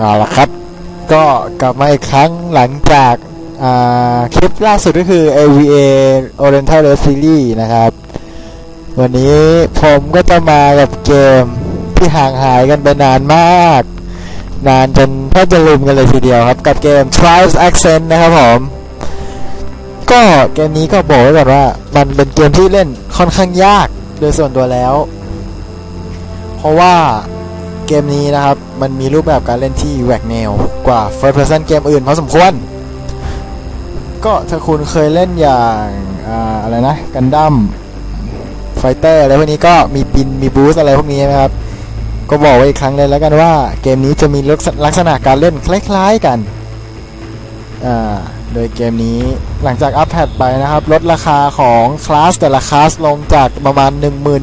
เอาละครับ ก็กลับมาอีกครั้งหลังจากาคลิปล่าสุดก็คือ AVA Oriental Red Series นะครับ วันนี้ผมก็จะมากับเกมที่ห่างหายกันไปนานมาก นานจนแทบจะลืมกันเลยทีเดียวครับ กับเกม Trials Accent นะครับผม ก็เกมนี้ก็บอกไว้ก่อนว่า มันเป็นเกมที่เล่นค่อนข้างยากโดยส่วนตัวแล้ว เพราะว่า เกมนี้นะครับ มันมีรูปแบบการเล่นที่แหวกแนวกว่า First Person เกมอื่นพอสมควร ก็ถ้าคุณเคยเล่นอย่างอาอะไรนะกันดั้มไฟเตอร์อะไรพวกนี้ก็มีปินมีบูสอะไรพวกนี้นะครับ ก็บอกไว้อีกครั้งเลยแล้วกันว่าเกมนี้จะมีลักษณะการเล่นคล้ายๆกัน โดยเกมนี้หลังจากอัปแพดไปนะครับ ลดราคาของคลาสแต่ละคลาสลงจากประมาณ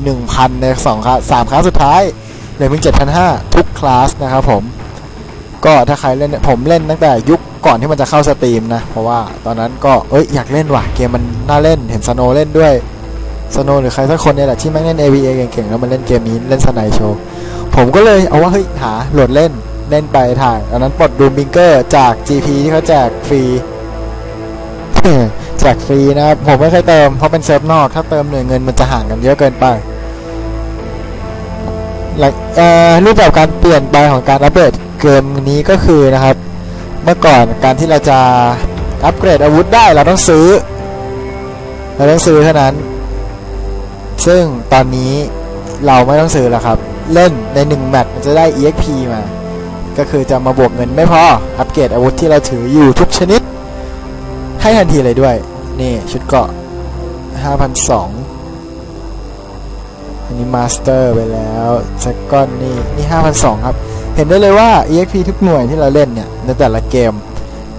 11,000 ใน2คลาส3คลาสสุดท้าย เหลือเพียง7,500 ทุกคลาสนะครับผม ก็ถ้าใครเล่นเนี่ยผมเล่นตั้งแต่ยุคก่อนที่มันจะเข้าสตรีมนะ เพราะว่าตอนนั้นก็เอ้ยอยากเล่นว่ะเกมมันน่าเล่นเห็นสโนเล่นด้วยสโนหรือใครสักคนเนี่ยแหละที่แม่งเล่น AVA เก่งๆแล้วมันเล่นเกมนี้เล่นสไนโชว์ผมก็เลยเอาว่าเฮ้ยหาโหลดเล่นเล่นไปถ่ายตอนนั้นปลดดูมบิงเกอร์จาก GP ที่เขาแจกฟรีแจกฟรีนะครับผมไม่เคยเติมเพราะเป็นเซิร์ฟนอกถ้าเติมหน่วยเงินมันจะห่างกันเยอะเกินไป หลังเอ่อรูปแบบการเปลี่ยนไปของการอัปเดตเกมนี้ก็คือนะครับ เมื่อก่อนการที่เราจะอัปเกรดอาวุธได้เราต้องซื้อ เราต้องซื้อเท่านั้น ซึ่งตอนนี้เราไม่ต้องซื้อแล้วครับ เล่นใน 1 แมตช์มันจะได้ EXP มา ก็คือจะมาบวกเงินไม่พอ อัปเกรดอาวุธที่เราถืออยู่ทุกชนิด ให้ทันทีเลยด้วย นี่ชุดเกาะ5,002 อันนี้มาสเตอร์ไปแล้วสกอนนี่นี่5,002ครับ เห็นได้เลยว่า EXP ทุกหน่วยที่เราเล่นเนี่ย ในแต่ละเกม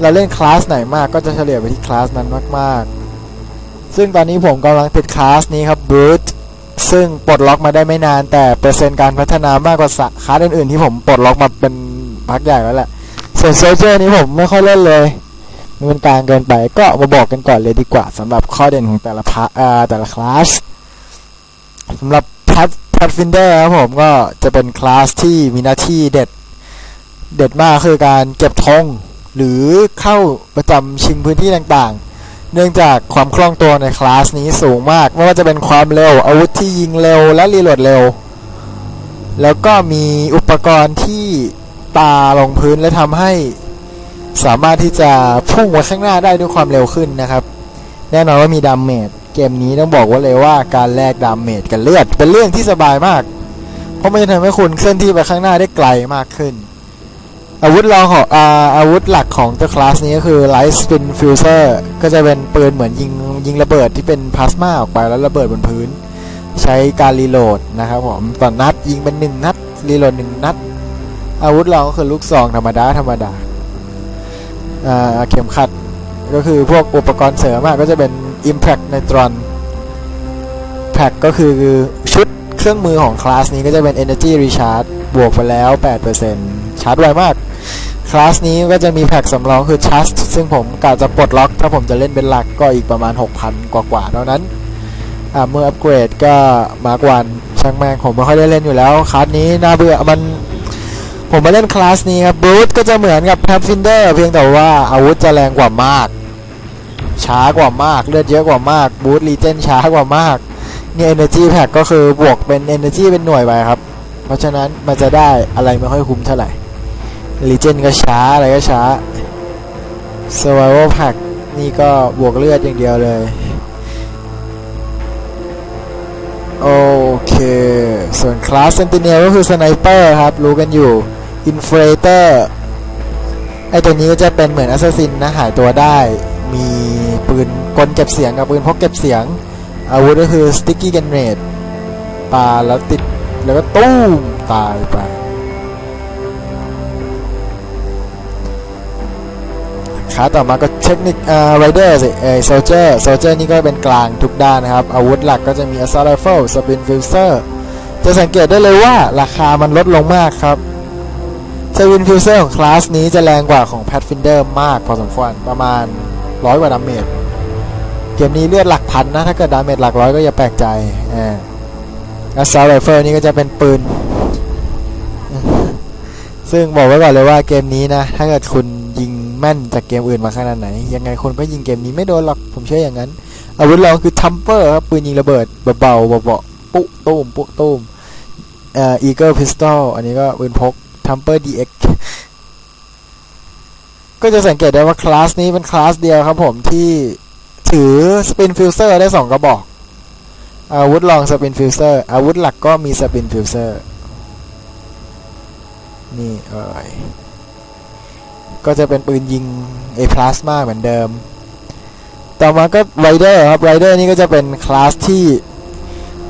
เราเล่นคลาสไหนมากก็จะเฉลี่ยไปที่คลาสนั้นมาก ๆ ซึ่งตอนนี้ผมกำลังติดคลาสนี้ครับ Brute ซึ่งปลดล็อกมาได้ไม่นานแต่เปอร์เซ็นต์การพัฒนามากกว่าคลาสอื่น ๆ ที่ผมปลดล็อกมาเป็นพักใหญ่แล้วแหละส่วนโซเจอร์นี้ผมไม่ค่อยเล่นเลยมันเป็นกลางเกินไปก็มาบอกกันก่อนเลยดีกว่าสำหรับข้อเด่นของแต่ละพาแต่ละคลาสสำหรับ แพทแพทฟินเดอร์ครับผมก็จะเป็นคลาสที่มีหน้าที่เด็ด เด็ดมากคือการเก็บธงหรือเข้าประจำชิงพื้นที่ต่างๆ เนื่องจากความคล่องตัวในคลาสนี้สูงมาก ไม่ว่าจะเป็นความเร็ว อาวุธที่ยิงเร็วและรีโหลดเร็ว แล้วก็มีอุปกรณ์ที่ตาลงพื้นและทำให้สามารถที่จะพุ่งไปข้างหน้าได้ด้วยความเร็วขึ้นนะครับ แน่นอนว่ามีดาเมจ เกมนี้ต้องบอกว่าเลยว่าการแลกดาเมจกับเลือด เป็นเรื่องที่สบายมาก เพราะมันจะทำให้คุณเคลื่อนที่ไปข้างหน้าได้ไกลมากขึ้น อาวุธรองของอาอาวุธหลักของเจ้าคลาสนี้ก็คือ Light Spin Fuser ก็จะเป็นปืนเหมือนยิงยิงระเบิดที่เป็นพลาสมาออกไปแล้วระเบิดบนพื้น ใช้การรีโหลดนะครับผมต่อนัดยิงเป็นหนึ่งนัดรีโหลดหนึ่งนัด อาวุธรองก็คือลูกซองธรรมดาธรรมดาอาเข็มขัดก็คือพวกอุปกรณ์เสริมก็จะเป็น Impact Neutron Pack ก็คือชุดเครื่องมือของคลาสนี้ก็จะเป็น Energy Recharge บวกไปแล้ว 8%ชาร์จไวมาก คลาสนี้ก็จะมีแพ็กสำรองคือ Trust ซึ่งผมกะจะปลดล็อก ถ้าผมจะเล่นเป็นหลักก็อีกประมาณ 6,000 กว่าๆเท่านั้นอาเมื่ออัปเกรดก็มากวันช่างแม่งผมไม่ค่อยได้เล่นอยู่แล้วคลาสนี้น่าเบื่อมันผมมาเล่นคลาสนี้ครับบูธก็จะเหมือนกับแพ t ฟินเดอร์เพียงแต่ว่าอาวุธจะแรงกว่ามาก ช้ากว่ามาก เลือดเยอะกว่ามากบูธรีเจนช้ากว่ามากนี่ Energy Pack ก็คือบวกเป็น Energy เป็นหน่วยไปครับ เพราะฉะนั้นมันจะได้อะไรไม่ค่อยคุ้มเท่าไหร่รีเจนก็ช้าอะไรก็ช้า Survival Pack นี่ก็บวกเลือดอย่างเดียวเลย โอเค ส่วนคลาสเซนติเนลก็คือสไนเปอร์ครับ รู้กันอยู่อินฟ a เตอร์ไอตัวนี้ก็จะเป็นเหมือนแอสซัสซินนะ หายตัวได้มี ปืนกลเก็บเสียงกับปืนพกเก็บเสียง อาวุธก็คือสติ๊กกี้ r ก n เ d ดปาแล้วติดแล้วก็ตุ้มตายไปขาต่อมาก็เทคนิคอ่าไรเดอร์สิเอโซเจอร์โซเจอร์นี่ก็เป็นกลางทุกด้านนะครับ อาวุธหลักก็จะมี assault rifle spin fuser จะสังเกตได้เลยว่าราคามันลดลงมากครับ spin fuser ของคลาสนี้จะแรงกว่าของ pathfinder มากพอสมควรประมาณ ร้อยกว่าดาเมจเกมนี้เลือดหลักพันนะ ถ้าเกิดดาเมจหลักร้อยก็อย่าแปลกใจอ่า assault rifle นี่ก็จะเป็นปืน ซึ่งบอกไว้ก่อนเลยว่าเกมนี้นะ ถ้าเกิดคุณยิงแม่นจากเกมอื่นมาขนาดไหน ยังไงคนก็ยิงเกมนี้ไม่โดนหรอก ผมเชื่ออย่างนั้น อาวุธเราคือทัมเปอร์ครับ ปืนยิงระเบิดเบาๆเบาๆปุ๊ตุ้มปุ๊ตุ้มเอ่อ Eagle Pistol อันนี้ก็ปืนพก Tamper DX ก็ ก็จะสังเกตได้ว่าคลาสนี้เป็นคลาสเดียวครับผมที่ถือสปินฟิวเซอร์ได้สองกระบอก อาวุธรองสปินฟิวเซอร์อาวุธหลักก็มีสปินฟิวเซอร์นี่เอ่ยก็จะเป็นปืนยิง A plasma เหมือนเดิม ต่อมาก็ไรเดอร์ครับไรเดอร์นี่ก็จะเป็นคลาสที่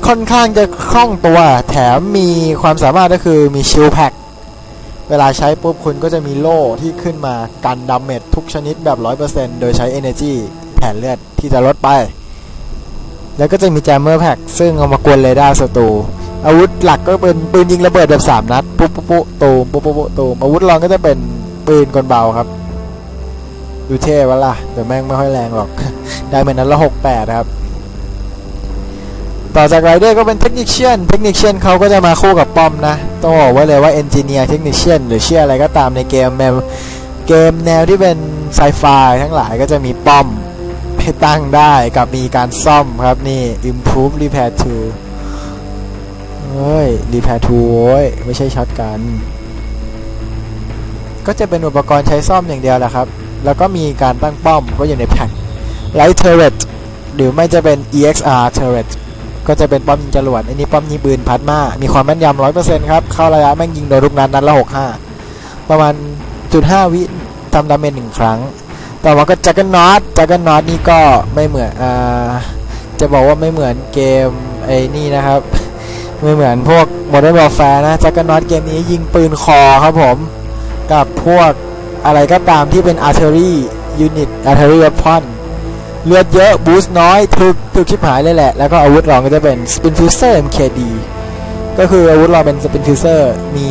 ค่อนข้างจะคล่องตัว แถมมีความสามารถก็คือมีชิลแพ็ก เวลาใช้ปุ๊บคุณก็จะมีโล่ที่ขึ้นมากันดาเมจทุกชนิดแบบ 100%โดยใช้ Energy แผ่นเลือดที่จะลดไป แล้วก็จะมีแจมเมอร์แพ็กซึ่งเอามากวนเรดาร์ศัตรูอาวุธหลักก็เป็นปืนยิงระเบิดแบบ 3 นัด ปุ๊บปุ๊บปุ๊บตูมปุ๊บปุ๊บปุ๊บตูมอาวุธรองก็จะเป็นปืนกลเบาครับ ดูเท่วะล่ะแต่แม่งไม่ค่อยแรงหรอก ได้เหมือนนั้นละหกแปดครับ ต่อจากไรเดอร์ก็เป็นเทคนิคเชียนเทคนิคเชียนเขาก็จะมาคู่กับป้อมนะ ต้องบอกไว้เลยว่าเอนจิเนียร์เทคนิคเชียนหรือเชื่ออะไรก็ตามในเกมแนวเกมแนวที่เป็นไซไฟทั้งหลายก็จะมีป้อมให้ตั้งได้กับมีการซ่อมครับนี่ improve repair to เฮ้ย repair to โว้ยไม่ใช่ช็อตกัน ก็จะเป็นอุปกรณ์ใช้ซ่อมอย่างเดียวแหละครับ แล้วก็มีการตั้งป้อมก็อยู่ในแพ็ค Light Turret หรือไม่จะเป็น EXR Turret ก็จะเป็นป้อมยิงจรวดอันนี้ป้อมยิงปืนพัดมามีความแม่นยำร้อยเปอร์เซ็นต์ครับ เข้าระยะแม่งยิงโดนทุกนัดนัดละหกห้าประมาณจุดห้าวิทำดาเมจหนึ่งครั้ง ต่อมาก็จักรนอตจักรนอตนี่ก็ไม่เหมือนอ่าจะบอกว่าไม่เหมือนเกมไอ้นี่นะครับ ไม่เหมือนพวก Modern Warfare นะจักรนอตเกมนี้ยิงปืนคอครับผม กับพวกอะไรก็ตามที่เป็น artillery unit artillery weapon เเลือดเยอะบูสต์น้อยถึกถึกชิบหายเลยแหละ แล้วก็อาวุธรองก็จะเป็น spin fuser MKD ก็คืออาวุธรองเป็น spin fuser มี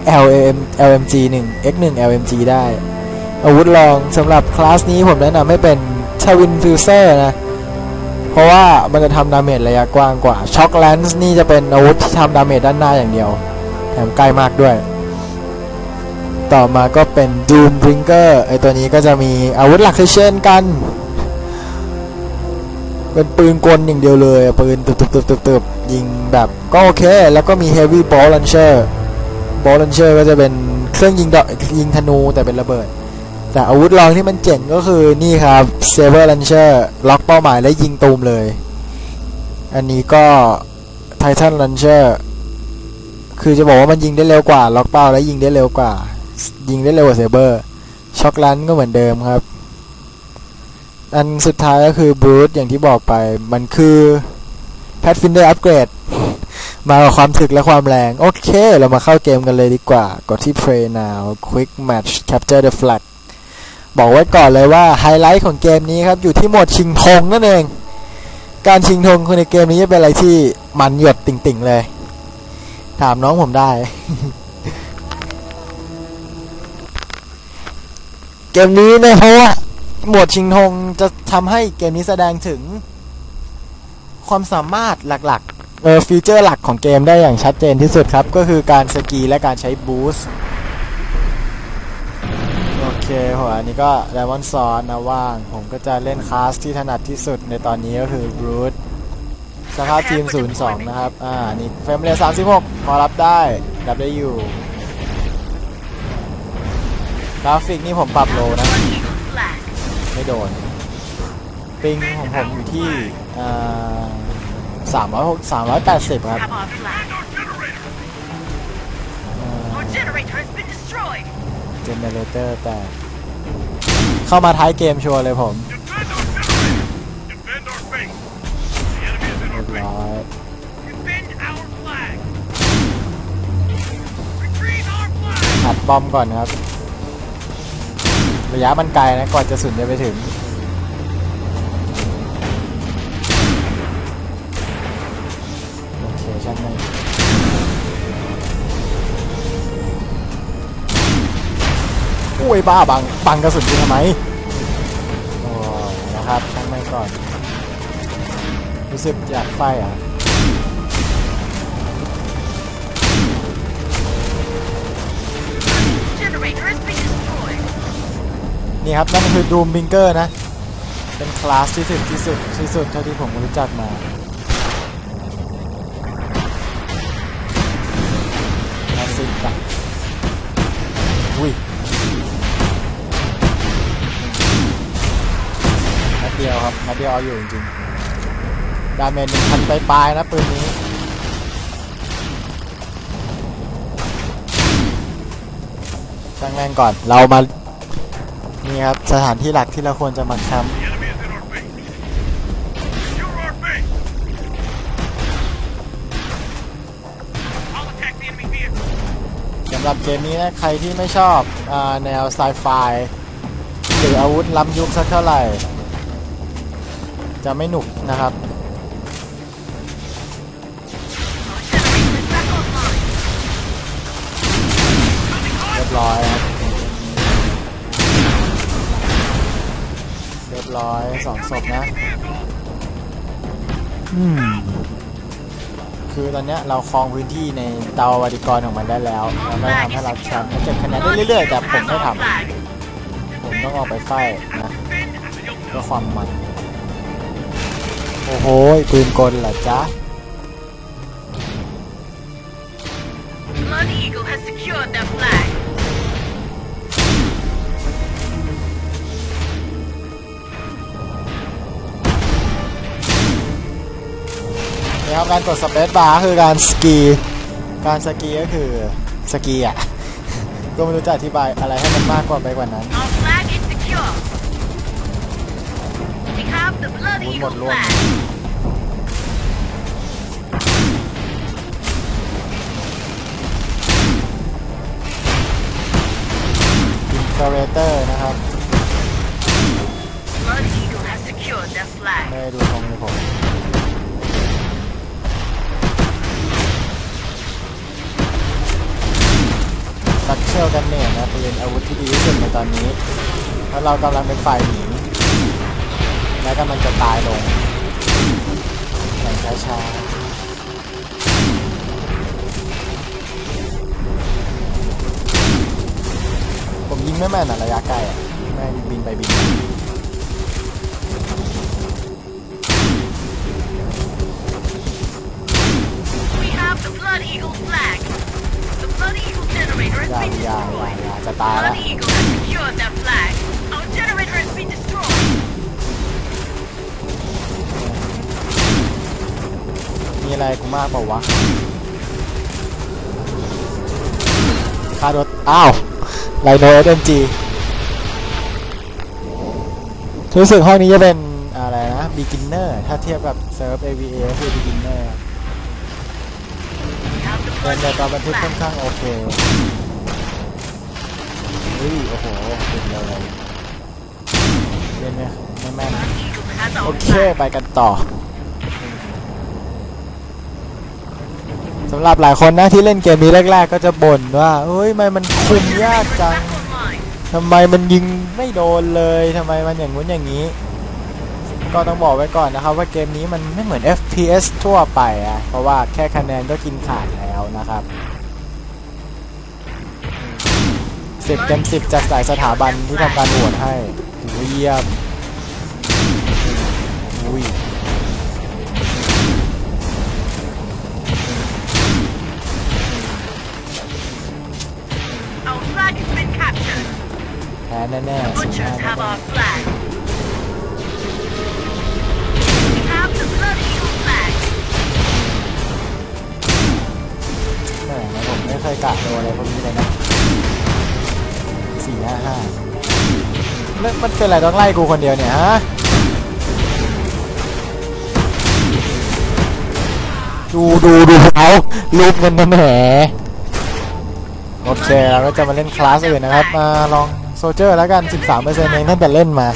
XL LMG 1 X1 LMG ได้ อาวุธรองสำหรับคลาสนี้ผมแนะนำให้เป็น Twin Fuser นะ เพราะว่ามันจะทำดาเมจระยะกว้างกว่า Shock Lance นี่จะเป็นอาวุธที่ทำดาเมจด้านหน้าอย่างเดียว แถมใกล้มากด้วย ต่อมาก็เป็น Doom Bringer ไอตัวนี้ก็จะมีอาวุธหลักเช่นกัน เป็นปืนกลอย่างเดียวเลย ปืนตึบๆๆๆยิงแบบก็โอเค แล้วก็มี Heavy Ball Launcher Ball Launcher ก็จะเป็นเครื่องยิงดอกยิงธนูแต่เป็นระเบิด แต่อาวุธรองที่มันเจ๋งก็คือนี่ครับ Saber Launcher ล็อกเป้าหมายและยิงตูมเลย อันนี้ก็ Titan Launcher คือจะบอกว่ามันยิงได้เร็วกว่า ล็อกเป้าและยิงได้เร็วกว่า ยิงได้เร็วกว่าเซเบอร์ช็อกลันก็เหมือนเดิมครับ อันสุดท้ายก็คือบรูทอย่างที่บอกไป มันคือแพทฟินเดอร์อัปเกรดมากับความถึกและความแรง โอเค เรามาเข้าเกมกันเลยดีกว่า กดที่ Play now Quick Match Capture the Flag บอกไว้ก่อนเลยว่าไฮไลท์ของเกมนี้ครับ อยู่ที่โหมดชิงธงนั่นเอง การชิงธงในเกมนี้จะเป็นอะไรที่มันหยดติ่งๆเลย ถามน้องผมได้ เกมนี้นี่เพราะว่า หมวดชิงธงจะทำให้เกมนี้แสดงถึง ความสามารถหลักๆเออฟีเจอร์หลักของเกมได้อย่างชัดเจนที่สุดครับ ก็คือการสกีและการใช้บูสต์โอเคผมอันนี้ก็ไดมอนซอนนะว่าง ผมก็จะเล่นคลาสที่ถนัดที่สุดในตอนนี้ก็คือบรูทสภาพทีม 02 นะครับ อ่า นี่เฟรมเรท36 พอรับได้ รับได้อยู่ กราฟิกนี่ผมปรับโลนะ ไม่โดนปิงของผมอยู่ที่อ่าสามร้อยหกสามร้อยแปดสิบครับ Have our flag. อ่า Our generator has been destroyed. เจเนเรเตอร์แต่เข้ามาท้ายเกมชัวร์เลยผม Defend our faith. The enemy is in เรีย our บ face. ร้อย Defend our flag. Retrieve our flag. อัดบอมก่อนครับ ระยะมันไกลนะก่อนจะสุนจะไปถึงโอเคช่างไม่อุ้ยบ้าบังบังกระสุนยิงทำไมโอ้ยนะครับช่างไม่ก่อน รู้สึกอยากไฟอะ นี่ครับนั่นคือดูมบิงเกอร์นะ เป็นคลาสที่สุดที่สุดที่สุดเท่าที่ผมรู้จักมาคลาสสิกปะอุ้ยนัดเดียวครับนัดเดียวเอาอยู่จริงๆ ดาเมจหนึ่งพันปลายๆนะปืนนี้ช่างแม่งก่อนเรามา นี่ครับ สถานที่หลักที่เราควรจะมาแคมป์สำหรับเกมนี้นะ ใครที่ไม่ชอบอแนวไซไฟหรืออาวุธล้ำยุคสักเท่าไหร่ จะไม่หนุกนะครับ รียบร้อยสองศพนะ Enemy vehicle. อืม คือตอนเนี้ยเราครองพื้นที่ในเตาวัติกรของมันได้แล้วมันก็ทำให้เราแชมป์และเก็บคะแนนได้เรื่อยๆ แต่ผมไม่ทำผมต้องออกไปไฟท์นะ Defend our เพื่อความมัน โอ้โหปืนกลเหรอจ๊ะ Blood Eagle has secured their flag. นี่ครับการกดสเปซบาร์คือการสกี การสกีก็คือสกีอะ ก็ไม่รู้จะอธิบายอะไรให้มันมากกว่าไปกว่านั้น Our flag is secure. We have the Blood One Eagle more flag. อินเ r เรเตอร์นะครับ Blood Eagle has secured their flag. ไม่ได้ดูตรงนี้ผม เชลกันเนตนะเป็นอาวุธที่ดีที่สุดในตอนนี้ เพราะเรากำลังเป็นฝ่ายหนีและกำลังจะตายลงอย่างช้าๆผมยิงไม่แม่นอะระยะไกลอะแม่งบินไปบินมา ย่า been อย่าอย่า destroyed. อย่าจะตายแล้ว Blood Eagle has secured their flag. Our generator has been destroyed. มีอะไรกูมากเปล่าวะคาโดดอ้าวไลโนเอ็มจีรู้สึกห้องนี้จะเป็นอะไรนะ beginner ถ้าเทียบกับเซิร์ฟ AVA ก็คือ beginner เดิน Blood แต่ตอนบันทึกค่อนข้างโอเคเฮ้ยโอ้โหเป็นเลยเล่นไหมไม่แม่นโอเคไปกันต่อสำหรับหลายคนนะที่เล่นเกมนี้แรก ๆ ก็จะบ่นว่าเฮ้ยทำไมมันคุมยากจังทำไมมันยิงไม่โดนเลยทำไมมันอย่างงู้นอย่างนี้ ก็ต้องบอกไว้ก่อนนะครับว่าเกมนี้มันไม่เหมือน FPS ทั่วไปอะเพราะว่าแค่คะแนนก็กินขาดแล้ว นะครับสิบเต็มสิบจากหลายสถาบันที่ทำการโหวตให้ถือว่าเยี่ยมอุ้ย Our flag has been captured. แพ้แน่ๆ Butchers 15 have แมันเป็นอะไรต้องไล่กูคนเดียวเนี่ยฮะดูดูดูเขารูปเงินทำแหมโอเคเราก็จะมาเล่นคลาสอื่นนะครับมาลองโซเจอร์แล้วกัน 13%เองตั้งแต่เล่นมา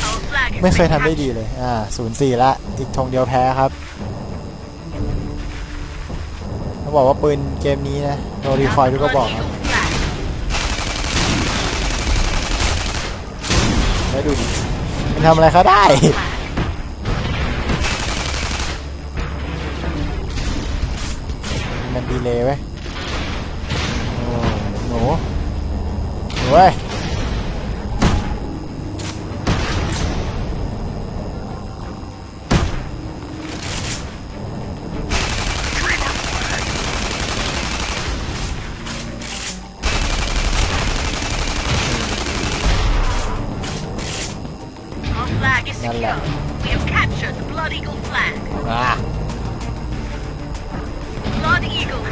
ไม่เคยทำได้ดีเลย อ่า0-4ละอีกธงเดียวแพ้ครับเขาบอกว่าปืนเกมนี้นะโดรีคอยทุกก็บอกครับ Blood Eagle flag. แล้วดูดิมันทำอะไรเขาได้ มันดีเลยเว้ยโอ้โหนูเว้ย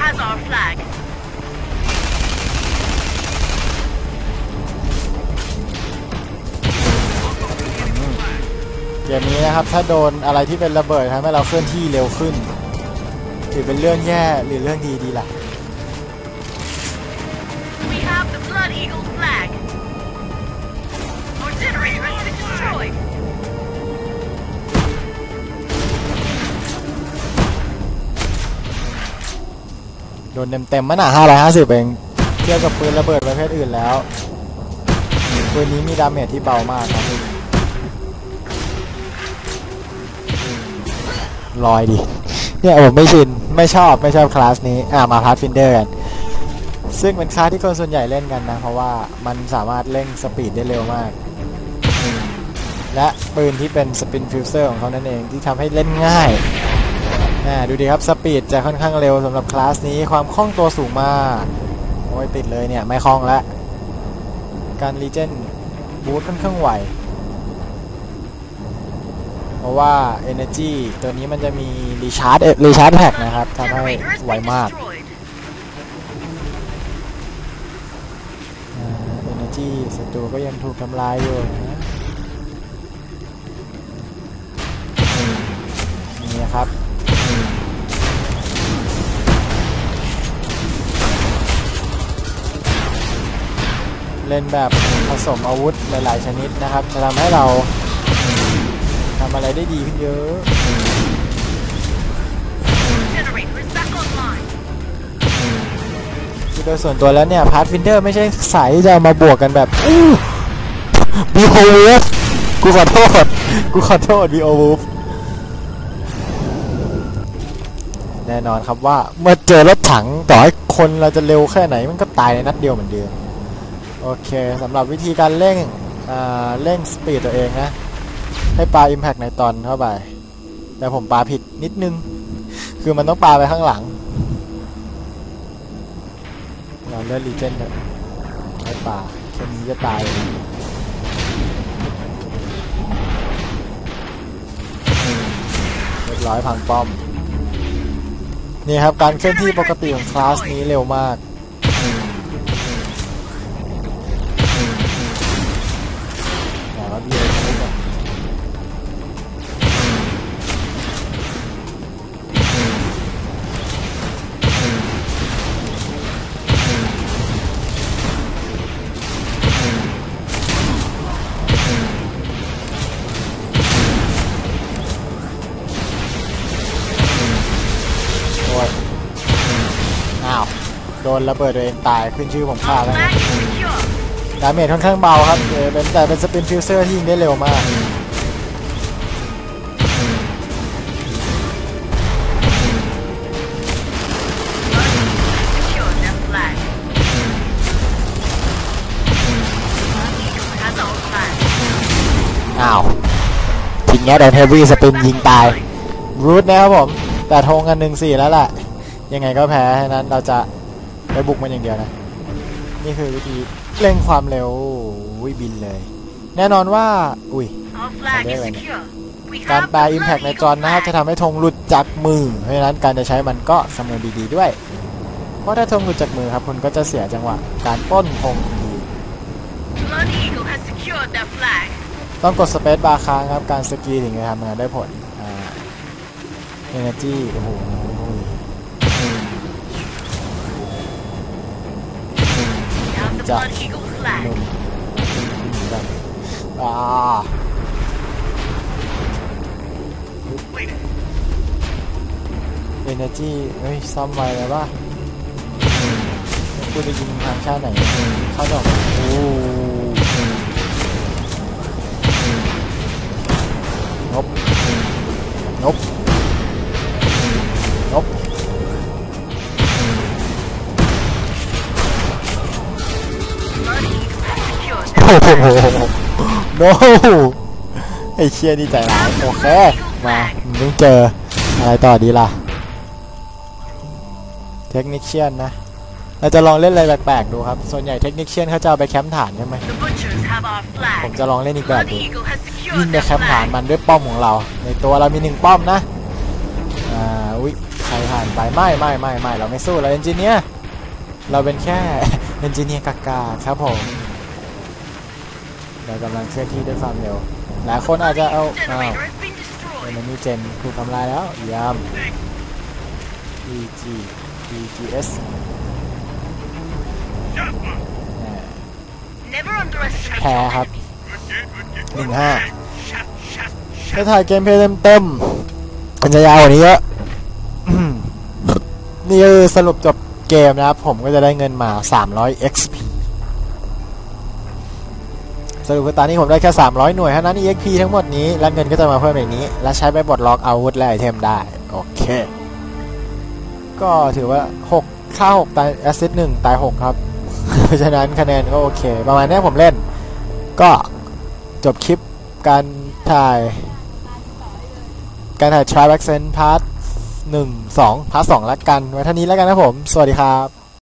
has our flag. เกมนี้นะครับถ้าโดนอะไรที่เป็นระเบิดทำให้เราเคลื่อนที่เร็วขึ้น ถือเป็นเรื่องแย่หรือเรื่องดีดีล่ะ โดนเต็มๆมันอะ550เองเทียบกับปืนระเบิดประเภทอื่นแล้วปืนนี้มีดาเมจที่เบามากครับลอยดิเนี่ยผมไม่ชินไม่ชอบไม่ชอบคลาสนี้อ่ามาพาร์ทฟินเดอร์กันซึ่งเป็นคลาสที่คนส่วนใหญ่เล่นกันนะ เพราะว่ามันสามารถเร่งสปีดได้เร็วมาก และปืนที่เป็นสปินฟิวเซอร์ของเขานั่นเองที่ทำให้เล่นง่าย ดูดีครับสปีดจะค่อนข้างเร็วสำหรับคลาสนี้ความคล่องตัวสูงมากโอ้ยติดเลยเนี่ย ไม่คล่องแล้วการรีเจนบูทค่อนข้างไวเพราะว่า Energy ตัวนี้มันจะมีรีชาร์จรีชาร์จแพ็กนะครับทำให้ไวมาก destroyed. อ่า Energy ศัตรูก็ยังถูกทำลายอยู่นะนี่นะครับ เล่นแบบผสมอาวุธหลายๆชนิดนะครับ จะทำให้เราทำอะไรได้ดีขึ้นเยอะโดยส่วนตัวแล้วเนี่ยพาร์ทฟินเดอร์ไม่ใช่สายที่จะมาบวกกันแบบบีโอวูฟกูขอโทษ กูขอโทษบีโอวูฟแน่นอนครับว่าเมื่อเจอรถถังต่อให้คนเราจะเร็วแค่ไหนมันก็ตายในนัดเดียวเหมือนเดิม โอเคสำหรับวิธีการเร่งเร่งสปีดตัวเองนะ ให้ปา Impact ในตอนเข้าไป แต่ผมปาผิดนิดนึง คือมันต้องปาไปข้างหลัง เราเลือกรีเจนเถอะไม่ป่าแค่นี้จะตายเลยอืมเรียบร้อยพังป้อม นี่ครับการเคลื่อนที่ปกติของคลาสนี้เร็วมาก นระเบิดตัวเองตายขึ้นชื่อผมฆ่า Our แล้ว flag is secure. ดาเมจค่อนข้างเบาครับเออเป็นแต่เป็นสปินฟิวเซอร์ที่ยิงได้เร็วมาก Secure their flag. Blood Eagle has our flag. อ้าวทีเนี้ยโดนเฮฟวี่สปินยิงตายรูทนะครับผม แต่ธงกันหนึ่งสี่แล้วแหละ ยังไงก็แพ้ฉะนั้นเราจะ ไปบุกมันอย่างเดียวนะ นี่คือวิธีเร่งความเร็ววิบินเลย แน่นอนว่า อุ้ย Our flag is There, secure. We การ have ปา the อิมแพ Blood กใน Eagle จอนะครับจะ flag. ทำให้ธงหลุดจากมือ เพราะฉะนั้นการจะใช้มันก็คำนวณดีๆด้วย เพราะถ้าธงหลุดจากมือครับคุณก็จะเสียจังหวะการปล้นธงทันที Blood Eagle has secured their flag. ต้องกดสเปซบาร์ค้างครับ การสกีถึงจะทำงานได้ผลอ่าเอเนจีโอ้โห บอ่า Wait. เอเนจีเฮ้ยซ่อมไวเลยป่ะกูจะยิงทางชาติไหนเข้าดอกโอ้นบนบนบ โอ้โหโนไอเชี่ยนี่ใจร้ายโอเคมาต้องเจออะไรต่อดีล่ะเทคนิคเชียนนะเราจะลองเล่นอะไรแปลกๆดูครับ ส่วนใหญ่เทคนิคเชียนเขาจะเอาไปแคมป์ฐานใช่ไหมผมจะลองเล่นอีกแบบดูยิงไปแคมป์ฐานมันด้วยป้อมของเรา ในตัวเรามีหนึ่งป้อมนะอ่าอุ๊ยใครผ่านไปไม่ไม่ไม่ไม่เราไม่สู้เราเอนจิเนียร์เราเป็นแค่เอนจิเนียร์กากาครับผม เรากำลังเคลื่อนที่ด้วยความเร็ว หลายคนอาจจะเอาอ้าวเอ destroyed. มันมีเจนถูกทำลายแล้วยาม EG EGS แพ้ครับหนึ่งห้า Shot, shot, ถ้า shot. ถ่ายเกมเพลย์เต็มๆมันจะยาวกว่านี้เยอะนี่คือสรุปจบเกมนะครับ ผมก็จะได้เงินมา 300 XP สรุปตอนนี้ผมได้แค่ 300 หน่วยเท่านั้น EXP ทั้งหมดนี้ และเงินก็จะมาเพิ่มในนี้ และใช้ไปบดล็อกอาวุธและไอเทมได้ โอเค ก็ถือว่า 6 ค่า 6 ตายแอสซิส1ตาย 6 ครับ เพราะฉะนั้นคะแนนก็โอเค ประมาณนี้ผมเล่น ก็จบคลิปการถ่าย การถ่าย Tri Accent Part 1 2 Part 2แล้วกัน ไว้เท่านี้แล้วกันนะผม สวัสดีครับ